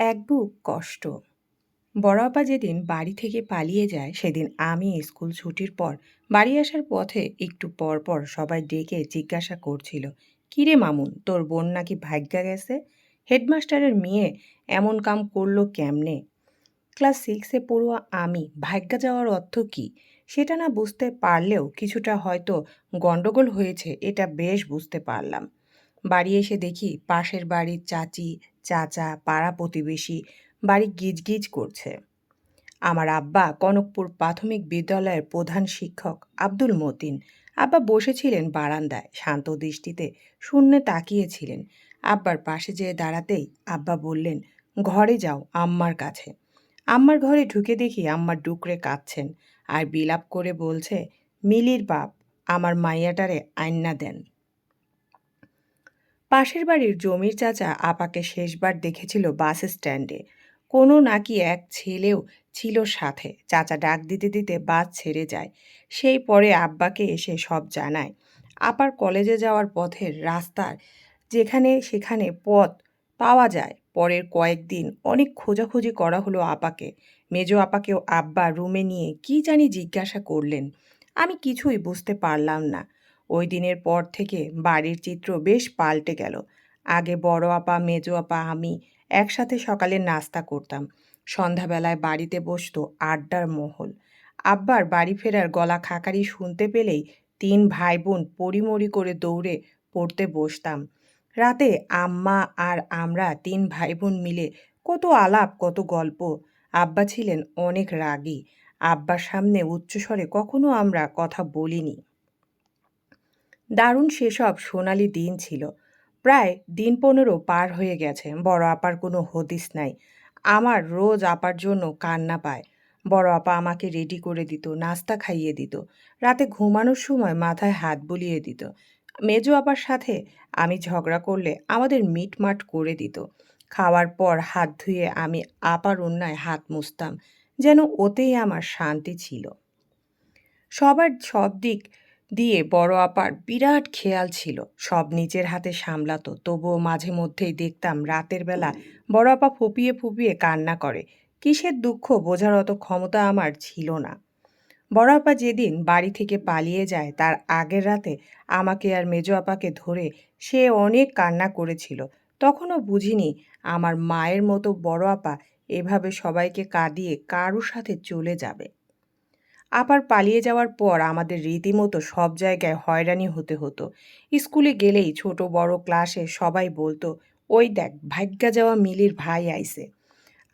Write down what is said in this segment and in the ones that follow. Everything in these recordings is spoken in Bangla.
এক বুক কষ্ট। বড় আপা যেদিন বাড়ি থেকে পালিয়ে যায়, সেদিন আমি স্কুল ছুটির পর বাড়ি আসার পথে একটু পর পর সবাই ডেকে জিজ্ঞাসা করছিল, কিরে মামুন, তোর বোন নাকি ভাগ্যা গেছে? হেডমাস্টারের মেয়ে এমন কাম করল কেমনে? ক্লাস সিক্সে পড়ুয়া আমি, ভাগ্যা যাওয়ার অর্থ কী? সেটা না বুঝতে পারলেও কিছুটা হয়তো গণ্ডগোল হয়েছে, এটা বেশ বুঝতে পারলাম। বাড়ি এসে দেখি পাশের বাড়ির চাচি, চাচা, পাড়া প্রতিবেশী বাড়ি গিজগিজ করছে। আমার আব্বা কনকপুর প্রাথমিক বিদ্যালয়ের প্রধান শিক্ষক আব্দুল মতিন। আব্বা বসেছিলেন বারান্দায়, শান্ত দৃষ্টিতে শূন্যে তাকিয়েছিলেন। আব্বার পাশে যেয়ে দাঁড়াতেই আব্বা বললেন, ঘরে যাও আম্মার কাছে। আম্মার ঘরে ঢুকে দেখি আম্মার ডুকরে কাঁদছেন আর বিলাপ করে বলছে, মিলির বাপ, আমার মাইয়াটারে আইন্না দেন। পাশের বাড়ির জমির চাচা আপাকে শেষবার দেখেছিল বাস স্ট্যান্ডে। কোনো নাকি এক ছেলেও ছিল সাথে। চাচা ডাক দিতে দিতে বাস ছেড়ে যায়। সেই পরে আব্বাকে এসে সব জানায়। আপার কলেজে যাওয়ার পথের রাস্তার যেখানে সেখানে পথ পাওয়া যায়, পরের কয়েকদিন অনেক খোঁজাখুঁজি করা হলো আপাকে। মেজো আপাকেও আব্বা রুমে নিয়ে কি জানি জিজ্ঞাসা করলেন। আমি কিছুই বুঝতে পারলাম না। ওই দিনের পর থেকে বাড়ির চিত্র বেশ পাল্টে গেল। আগে বড় আপা, মেজো আপা, আমি একসাথে সকালে নাস্তা করতাম। সন্ধ্যাবেলায় বাড়িতে বসতো আড্ডার মহল। আব্বার বাড়ি ফেরার গলা খাকারি শুনতে পেলেই তিন ভাই বোন পরিমরি করে দৌড়ে পড়তে বসতাম। রাতে আম্মা আর আমরা তিন ভাই বোন মিলে কত আলাপ, কত গল্প। আব্বা ছিলেন অনেক রাগী। আব্বার সামনে উচ্চস্বরে কখনো আমরা কথা বলিনি। দারুণ সেসব সোনালি দিন ছিল। প্রায় দিন পনেরো পার হয়ে গেছে, বড় আপার কোনো হদিস নাই। আমার রোজ আপার জন্য কান্না পায়। বড় আপা আমাকে রেডি করে দিত, নাস্তা খাইয়ে দিত, রাতে ঘুমানোর সময় মাথায় হাত বুলিয়ে দিত। মেজো আপার সাথে আমি ঝগড়া করলে আমাদের মিটমাট করে দিত। খাওয়ার পর হাত ধুয়ে আমি আপার অন্যায় হাত মুছতাম, যেন ওতেই আমার শান্তি ছিল। সবার সব দিক দিয়ে বড় আপার বিরাট খেয়াল ছিল। সব নিজের হাতে সামলাতো, তবুও মাঝে মধ্যেই দেখতাম রাতের বেলা বড় আপা ফুপিয়ে ফুপিয়ে কান্না করে। কিসের দুঃখ বোঝার অত ক্ষমতা আমার ছিল না। বড় আপা যেদিন বাড়ি থেকে পালিয়ে যায়, তার আগের রাতে আমাকে আর মেজো আপাকে ধরে সে অনেক কান্না করেছিল। তখনও বুঝিনি আমার মায়ের মতো বড় আপা এভাবে সবাইকে কাঁদিয়ে কারুর সাথে চলে যাবে। আবার পালিয়ে যাওয়ার পর আমাদের রীতিমতো সব জায়গায় হয়রানি হতে হতো। স্কুলে গেলেই ছোট বড় ক্লাসে সবাই বলতো, ওই দেখ, ভাগ্যা যাওয়া মিলির ভাই আইছে।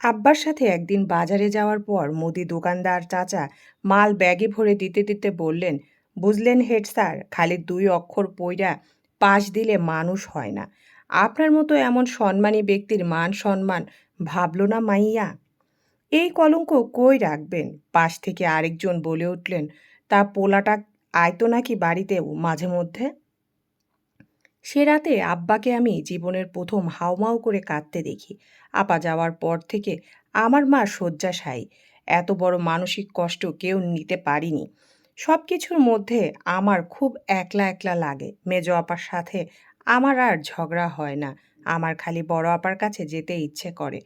আব্বার সাথে একদিন বাজারে যাওয়ার পর মুদি দোকানদার চাচা মাল ব্যাগে ভরে দিতে দিতে বললেন, বুঝলেন হেড স্যার, খালি দুই অক্ষর পইরা পাশ দিলে মানুষ হয় না। আপনার মতো এমন সম্মানী ব্যক্তির মান সম্মান ভাবল না মাইয়া? এই কলঙ্ক কই রাখবেন? পাশ থেকে আরেকজন বলে উঠলেন, তা পোলাটা আয়তো নাকি বাড়িতেও মাঝে মধ্যে? সে রাতে আব্বাকে আমি জীবনের প্রথম হাউমাউ করে কাঁদতে দেখি। আপা যাওয়ার পর থেকে আমার মা শয্যাশায়ী। এত বড় মানসিক কষ্ট কেউ নিতে পারিনি। সব কিছুর মধ্যে আমার খুব একলা একলা লাগে। মেজ আপার সাথে আমার আর ঝগড়া হয় না। আমার খালি বড় আপার কাছে যেতে ইচ্ছে করে।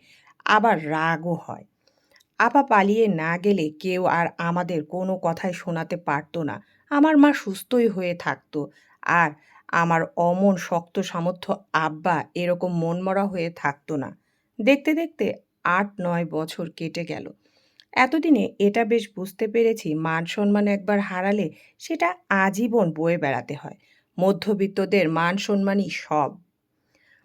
আবার রাগও হয়। আপা পালিয়ে না গেলে কেউ আর আমাদের কোনো কথাই শোনাতে পারতো না। আমার মা সুস্থই হয়ে থাকতো। আর আমার অমন শক্ত সামর্থ্য আব্বা এরকম মনমরা হয়ে থাকতো না। দেখতে দেখতে আট, নয় বছর কেটে গেল। এতদিনে এটা বেশ বুঝতে পেরেছি মান সম্মান একবার হারালে সেটা আজীবন বয়ে বেড়াতে হয়। মধ্যবিত্তদের মান সম্মানই সব।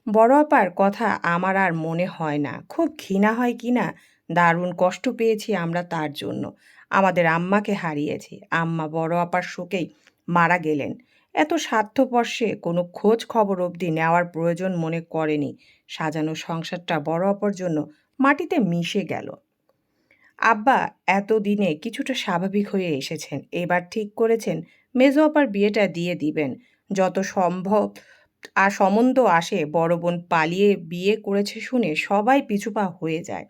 বড় আপার কথা আমার আর মনে হয় না। খুব ঘৃণা হয় কি না দারুণ কষ্ট পেয়েছি আমরা তার জন্য। আমাদের আম্মাকে হারিয়েছি। আম্মা বড় আপার শোকেই মারা গেলেন। এত স্বার্থপর্শে কোনো খোঁজ খবর অবধি নেওয়ার প্রয়োজন মনে করেনি। সাজানো সংসারটা বড় অপর জন্য মাটিতে মিশে গেল। আব্বা এতদিনে কিছুটা স্বাভাবিক হয়ে এসেছেন। এবার ঠিক করেছেন মেজো আপার বিয়েটা দিয়ে দিবেন। যত সম্ভব আর সম্বন্ধ আসে বড় বোন পালিয়ে বিয়ে করেছে শুনে সবাই পিছুপা হয়ে যায়।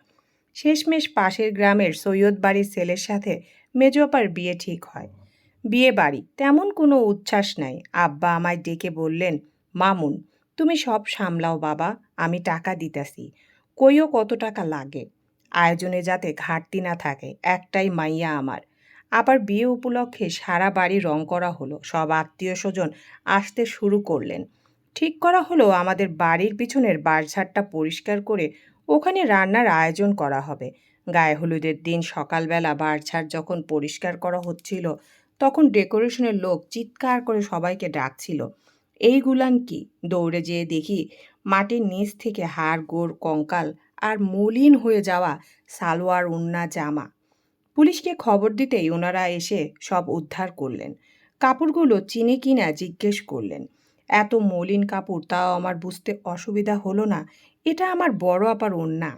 শেষমেশ পাশের গ্রামের সৈয়দ বাড়ির ছেলের সাথে মেজো আপার বিয়ে ঠিক হয়। বিয়ে বাড়ি, তেমন কোনো উচ্ছ্বাস নাই। আব্বা আমায় ডেকে বললেন, মামুন, তুমি সব সামলাও বাবা, আমি টাকা দিতাছি। কইও কত টাকা লাগে? আয়োজনে যাতে ঘাটতি না থাকে, একটাই মাইয়া আমার। আবার বিয়ে উপলক্ষে সারা বাড়ি রং করা হলো, সব আত্মীয় স্বজন আসতে শুরু করলেন। ঠিক করা হলো, আমাদের বাড়ির পিছনের বাঁশঝাড়টা পরিষ্কার করে ওখানে রান্নার আয়োজন করা হবে। গায়ে হলুদের দিন সকালবেলা বাঁশঝাড় যখন পরিষ্কার করা হচ্ছিল, তখন ডেকোরেশনের লোক চিৎকার করে সবাইকে ডাকছিল। এই গুলান কি? দৌড়ে যেয়ে দেখি মাটির নিচ থেকে হাড়, গোড়, কঙ্কাল আর মলিন হয়ে যাওয়া সালোয়ার, উন্না, জামা। পুলিশকে খবর দিতেই ওনারা এসে সব উদ্ধার করলেন। কাপড়গুলো চিনে কিনা জিজ্ঞেস করলেন। এত মলিন কাপড়, তাও আমার বুঝতে অসুবিধা হলো না এটা আমার বড় আপার ওন্না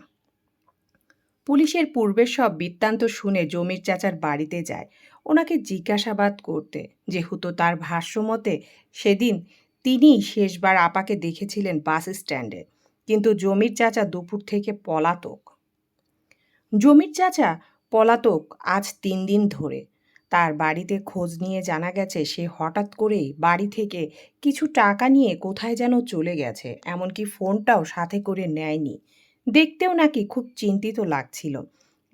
পুলিশের পূর্বের সব বৃত্তান্ত শুনে জমির চাচার বাড়িতে যায়। ওনাকে জিজ্ঞাসাবাদ করতে, যেহেতু তার ভাষ্যমতে সেদিন তিনি শেষবার আপাকে দেখেছিলেন বাস স্ট্যান্ডে, কিন্তু জমির চাচা দুপুর থেকে পলাতক। জমির চাচা পলাতক আজ তিন দিন ধরে। তার বাড়িতে খোঁজ নিয়ে জানা গেছে, সে হঠাৎ করেই বাড়ি থেকে কিছু টাকা নিয়ে কোথায় যেন চলে গেছে, এমনকি ফোনটাও সাথে করে নেয়নি। দেখতেও নাকি খুব চিন্তিত লাগছিল।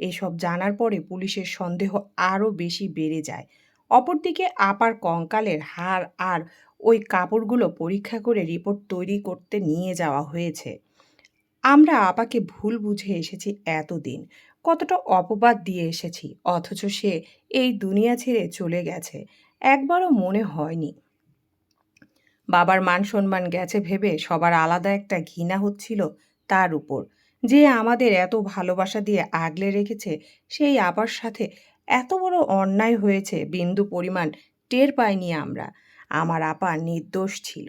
এসব জানার পরে পুলিশের সন্দেহ আরও বেশি বেড়ে যায়। অপরদিকে আপার কঙ্কালের হাড় আর ওই কাপড়গুলো পরীক্ষা করে রিপোর্ট তৈরি করতে নিয়ে যাওয়া হয়েছে। আমরা আপাকে ভুল বুঝে এসেছি এতদিন। কতটা অপবাদ দিয়ে এসেছি, অথচ সে এই দুনিয়া ছেড়ে চলে গেছে, একবারও মনে হয়নি। বাবার মান সম্মান গেছে ভেবে সবার আলাদা একটা ঘৃণা হচ্ছিল তার উপর। যে আমাদের এত ভালোবাসা দিয়ে আগলে রেখেছে, সেই আপার সাথে এত বড় অন্যায় হয়েছে, বিন্দু পরিমাণ টের পাইনি আমরা। আমার আপা নির্দোষ ছিল।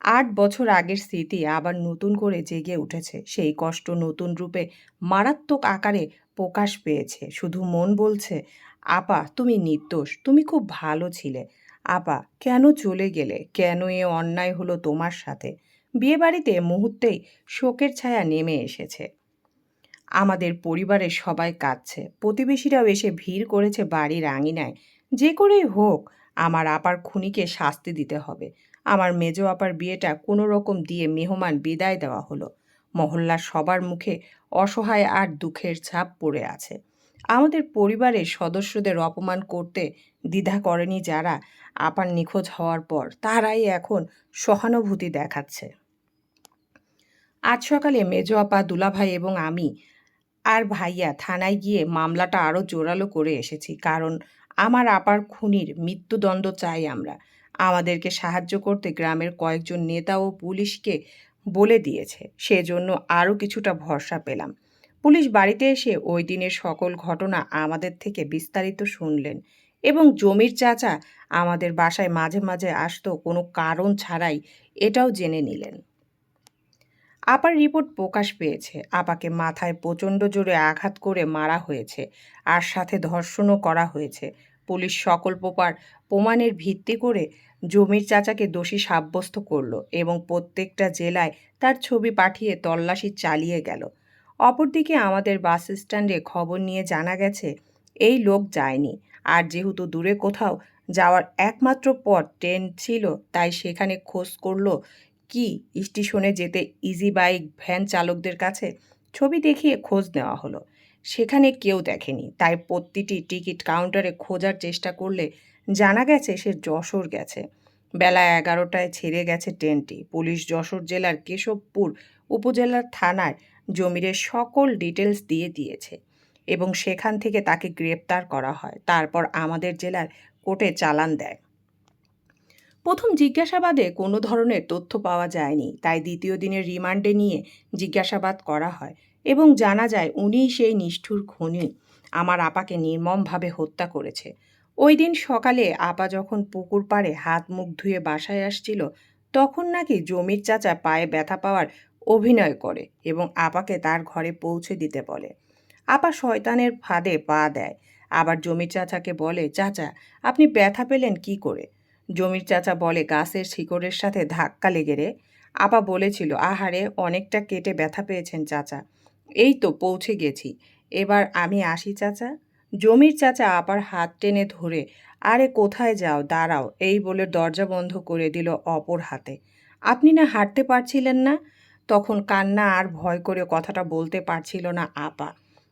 আট বছর আগের স্মৃতি আবার নতুন করে জেগে উঠেছে। সেই কষ্ট নতুন রূপে মারাত্মক আকারে প্রকাশ পেয়েছে। শুধু মন বলছে, আপা, তুমি নির্দোষ, তুমি খুব ভালো ছিলে। আপা, কেন চলে গেলে? কেন এ অন্যায় হলো তোমার সাথে? বিয়েবাড়িতে মুহূর্তেই শোকের ছায়া নেমে এসেছে। আমাদের পরিবারের সবাই কাঁদছে। প্রতিবেশীরাও এসে ভিড় করেছে বাড়ির আঙিনায়। যে করেই হোক, আমার আপার খুনিকে শাস্তি দিতে হবে। আমার মেজো আপার বিয়েটা কোনো রকম দিয়ে মেহমান বিদায় দেওয়া হলো। মহল্লার সবার মুখে অসহায় আর দুঃখের ছাপ পড়ে আছে। আমাদের পরিবারের সদস্যদের অপমান করতে দ্বিধা করেনি যারা আপার নিখোঁজ হওয়ার পর, তারাই এখন সহানুভূতি দেখাচ্ছে। আজ সকালে মেজো আপা, দুলাভাই এবং আমি আর ভাইয়া থানায় গিয়ে মামলাটা আরও জোরালো করে এসেছি, কারণ আমার আপার খুনির মৃত্যুদণ্ড চাই আমরা। আমাদেরকে সাহায্য করতে গ্রামের কয়েকজন নেতা ও পুলিশকে বলে দিয়েছে। সেজন্য আরও কিছুটা ভরসা পেলাম। পুলিশ বাড়িতে এসে ওই দিনের সকল ঘটনা আমাদের থেকে বিস্তারিত শুনলেন এবং জমির চাচা আমাদের বাসায় মাঝে মাঝে আসতো কোনো কারণ ছাড়াই এটাও জেনে নিলেন। আপার রিপোর্ট প্রকাশ পেয়েছে। আপাকে মাথায় প্রচণ্ড জোরে আঘাত করে মারা হয়েছে আর সাথে ধর্ষণও করা হয়েছে। পুলিশ সকল প্রকার প্রমাণের ভিত্তি করে জমির চাচাকে দোষী সাব্যস্ত করল এবং প্রত্যেকটা জেলায় তার ছবি পাঠিয়ে তল্লাশি চালিয়ে গেল। অপরদিকে আমাদের বাস স্ট্যান্ডে খবর নিয়ে জানা গেছে, এই লোক যায়নি। আর যেহেতু দূরে কোথাও যাওয়ার একমাত্র পথ ট্রেন ছিল, তাই সেখানে খোঁজ করল কি স্টেশনে যেতে ইজি বাইক ভ্যান চালকদের কাছে ছবি দেখিয়ে খোঁজ নেওয়া হলো। সেখানে কেউ দেখেনি। তাই প্রতিটি টিকিট কাউন্টারে খোঁজার চেষ্টা করলে জানা গেছে সে যশোর গেছে। বেলা এগারোটায় ছেড়ে গেছে ট্রেনটি। পুলিশ যশোর জেলার কেশবপুর উপজেলার থানায় জমিরের সকল ডিটেলস দিয়ে দিয়েছে এবং সেখান থেকে তাকে গ্রেপ্তার করা হয়। তারপর আমাদের জেলার কোর্টে চালান দেয়। প্রথম জিজ্ঞাসাবাদে কোনো ধরনের তথ্য পাওয়া যায়নি। তাই দ্বিতীয় দিনের রিমান্ডে নিয়ে জিজ্ঞাসাবাদ করা হয়। এবং জানা যায় উনিই সেই নিষ্ঠুর খুনি আমার আপাকে নির্মমভাবে হত্যা করেছে। ওই দিন সকালে আপা যখন পুকুর পাড়ে হাত মুখ ধুয়ে বাসায় আসছিল, তখন নাকি জমির চাচা পায়ে ব্যথা পাওয়ার অভিনয় করে এবং আপাকে তার ঘরে পৌঁছে দিতে বলে। আপা শয়তানের ফাঁদে পা দেয়। আবার জমির চাচাকে বলে, চাচা, আপনি ব্যথা পেলেন কি করে? জমির চাচা বলে, গাছের শিকড়ের সাথে ধাক্কা লেগে রে। আপা বলেছিল, আহারে, অনেকটা কেটে ব্যথা পেয়েছেন চাচা। এই তো পৌঁছে গেছি। এবার আমি আসি, চাচা। জমির চাচা আবার হাত টেনে ধরে, আরে কোথায় যাও? দাঁড়াও। এই বলে দরজা বন্ধ করে দিল অপর হাতে। আপনি না হাঁটতে পারছিলেন না? তখন কান্না আর ভয় করে কথাটা বলতে পারছিল না আপা।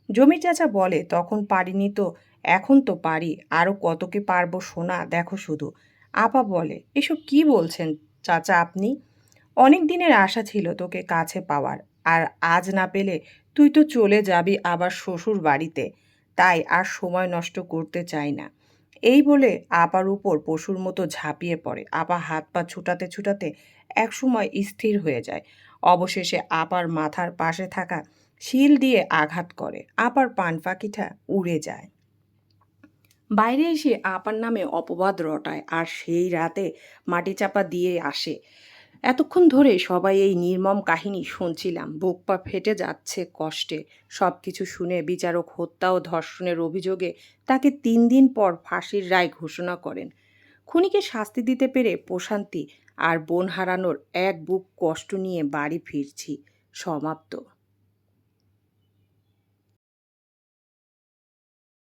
জমির চাচা বলে, তখন পারিনি তো, এখন তো পারি। আরও কত কি পারব শোনা দেখো শুধু। আপা বলে, এসব কি বলছেন চাচা আপনি? অনেক দিনের আশা ছিল তোকে কাছে পাওয়ার, আর আজ না পেলে তুই তো চলে যাবি আবার শ্বশুর বাড়িতে। তাই আর সময় নষ্ট করতে চাই না। এই বলে আপার উপর পশুর মতো ঝাঁপিয়ে পড়ে। আপা হাত পা ছুটাতে ছুটাতে একসময় স্থির হয়ে যায়। অবশেষে আপার মাথার পাশে থাকা শিল দিয়ে আঘাত করে। আপার পান পাখিটা উড়ে যায়। বাইরে এসে আপার নামে অপবাদ রটায় আর সেই রাতে মাটি চাপা দিয়ে আসে। এতক্ষণ ধরে সবাই এই নির্মম কাহিনী শুনছিলাম। বুক পা ফেটে যাচ্ছে কষ্টে। সব কিছু শুনে বিচারক হত্যা ও ধর্ষণের অভিযোগে তাকে তিন দিন পর ফাঁসির রায় ঘোষণা করেন। খুনিকে শাস্তি দিতে পেরে প্রশান্তি আর বোন হারানোর এক বুক কষ্ট নিয়ে বাড়ি ফিরছি। সমাপ্ত।